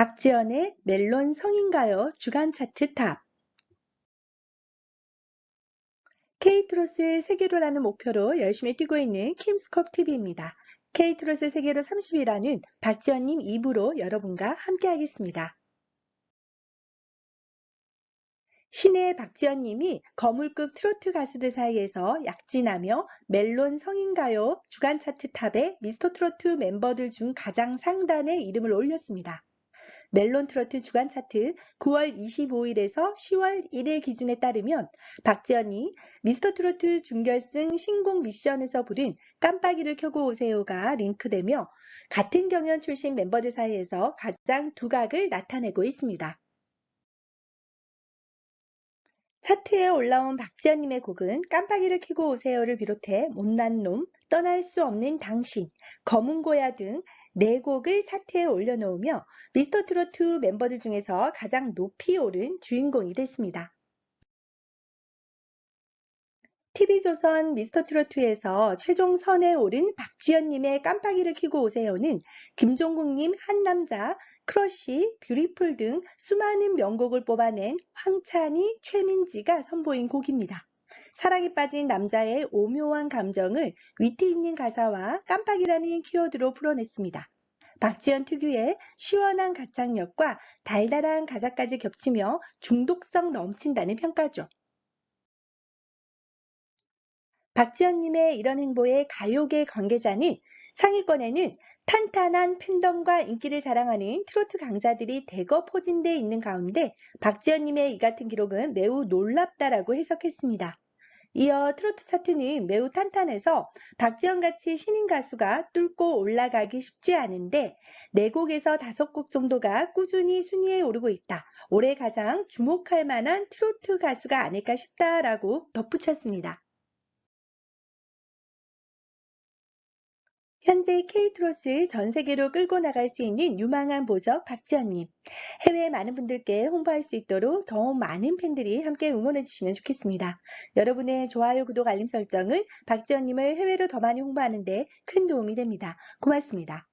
박지연의 멜론 성인가요 주간 차트 탑 K트로스 세계로라는 목표로 열심히 뛰고 있는 킴스컵 TV입니다. K트로스 세계로 30이라는 박지연님 2부로 여러분과 함께하겠습니다. 신의 박지연님이 거물급 트로트 가수들 사이에서 약진하며 멜론 성인가요 주간 차트 탑에 미스터 트로트 멤버들 중 가장 상단에 이름을 올렸습니다. 멜론 트로트 주간 차트 9월 25일에서 10월 1일 기준에 따르면 박지연이 미스터 트로트 준결승 신곡 미션에서 부른 깜빡이를 켜고 오세요가 링크되며 같은 경연 출신 멤버들 사이에서 가장 두각을 나타내고 있습니다. 차트에 올라온 박지연님의 곡은 깜빡이를 켜고 오세요를 비롯해 못난 놈, 떠날 수 없는 당신, 검은 고야 등 4곡을 차트에 올려놓으며 미스터 트로트 멤버들 중에서 가장 높이 오른 주인공이 됐습니다. TV조선 미스터 트로트에서 최종 선에 오른 박지연님의 깜빡이를 켜고 오세요는 김종국님 한남자, 크러쉬, 뷰티풀 등 수많은 명곡을 뽑아낸 황찬이, 최민지가 선보인 곡입니다. 사랑에 빠진 남자의 오묘한 감정을 위트 있는 가사와 깜빡이라는 키워드로 풀어냈습니다. 박지연 특유의 시원한 가창력과 달달한 가사까지 겹치며 중독성 넘친다는 평가죠. 박지연님의 이런 행보에 가요계 관계자는 상위권에는 탄탄한 팬덤과 인기를 자랑하는 트로트 강자들이 대거 포진돼 있는 가운데 박지연님의 이 같은 기록은 매우 놀랍다라고 해석했습니다. 이어 트로트 차트는 매우 탄탄해서 박지현같이 신인 가수가 뚫고 올라가기 쉽지 않은데 4곡에서 5곡 정도가 꾸준히 순위에 오르고 있다. 올해 가장 주목할 만한 트로트 가수가 아닐까 싶다라고 덧붙였습니다. 현재 K트로스 전 세계로 끌고 나갈 수 있는 유망한 보석 박지연님. 해외 많은 분들께 홍보할 수 있도록 더 많은 팬들이 함께 응원해 주시면 좋겠습니다. 여러분의 좋아요, 구독, 알림 설정은 박지연님을 해외로 더 많이 홍보하는 데 큰 도움이 됩니다. 고맙습니다.